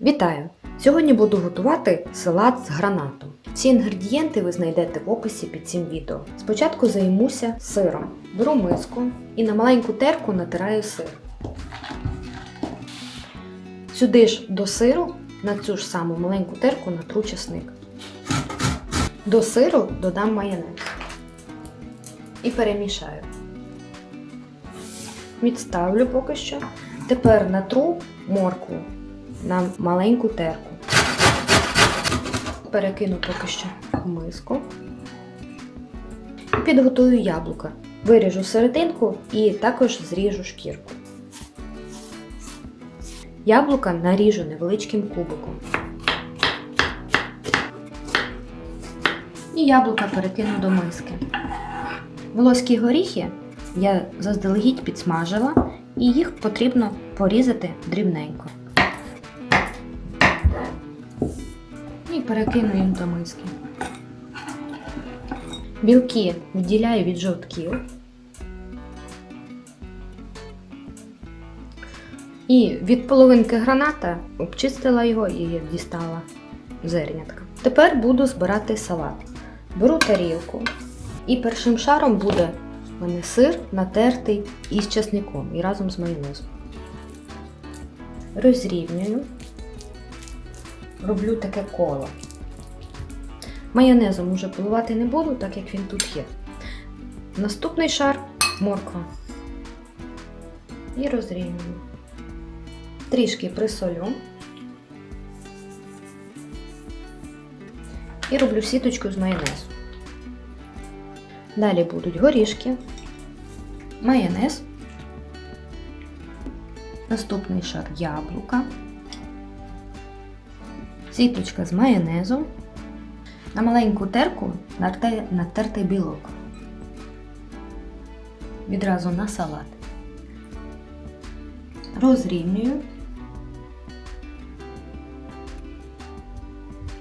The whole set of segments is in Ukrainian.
Вітаю! Сьогодні буду готувати салат з гранатом. Всі інгредієнти ви знайдете в описі під цим відео. Спочатку займуся сиром. Беру миску і на маленьку терку натираю сир. Сюди ж до сиру на цю ж саму маленьку терку натру чесник. До сиру додам майонез і перемішаю. Відставлю поки що. Тепер натру моркву на маленьку терку. Перекину поки що в миску. Підготую яблука. Виріжу серединку і також зріжу шкірку. Яблука наріжу невеличким кубиком. І яблука перекину до миски. Волоські горіхи я заздалегідь підсмажила, і їх потрібно порізати дрібненько. І перекину їх до миски. Білки відділяю від жовтків. І від половинки граната обчистила його і дістала зернятка. Тепер буду збирати салат. Беру тарілку і першим шаром буде у мене сир натертий із чесником і разом з майонезом. Розрівнюю, роблю таке коло. Майонезом уже поливати не буду, так як він тут є. Наступний шар морква. І розрівнюю. Трішки присолю. І роблю сіточку з майонезу. Далі будуть горішки, майонез, наступний шар яблука, сіточка з майонезом, на маленьку терку натертий білок. Відразу на салат. Розрівнюю,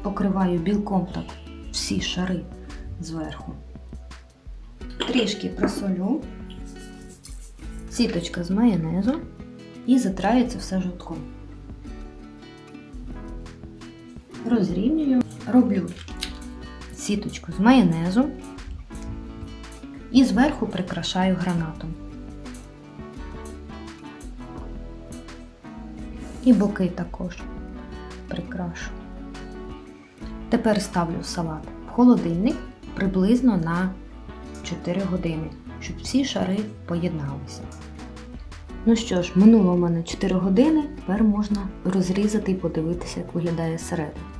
покриваю білком так всі шари зверху. Трішки просолю, сіточка з майонезу і затирається все жовтком. Розрівнюю, роблю сіточку з майонезу і зверху прикрашаю гранатом. І боки також прикрашу. Тепер ставлю салат в холодильник приблизно на 4 години, щоб всі шари поєдналися. Ну що ж, минуло у мене 4 години, тепер можна розрізати і подивитися, як виглядає середина.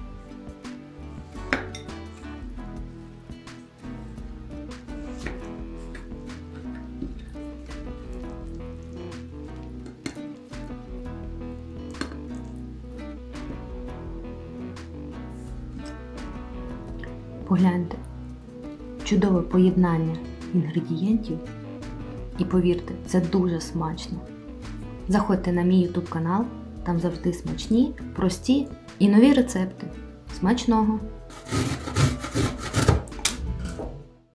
Погляньте, чудове поєднання інгредієнтів. І повірте, це дуже смачно. Заходьте на мій YouTube канал, там завжди смачні, прості і нові рецепти. Смачного!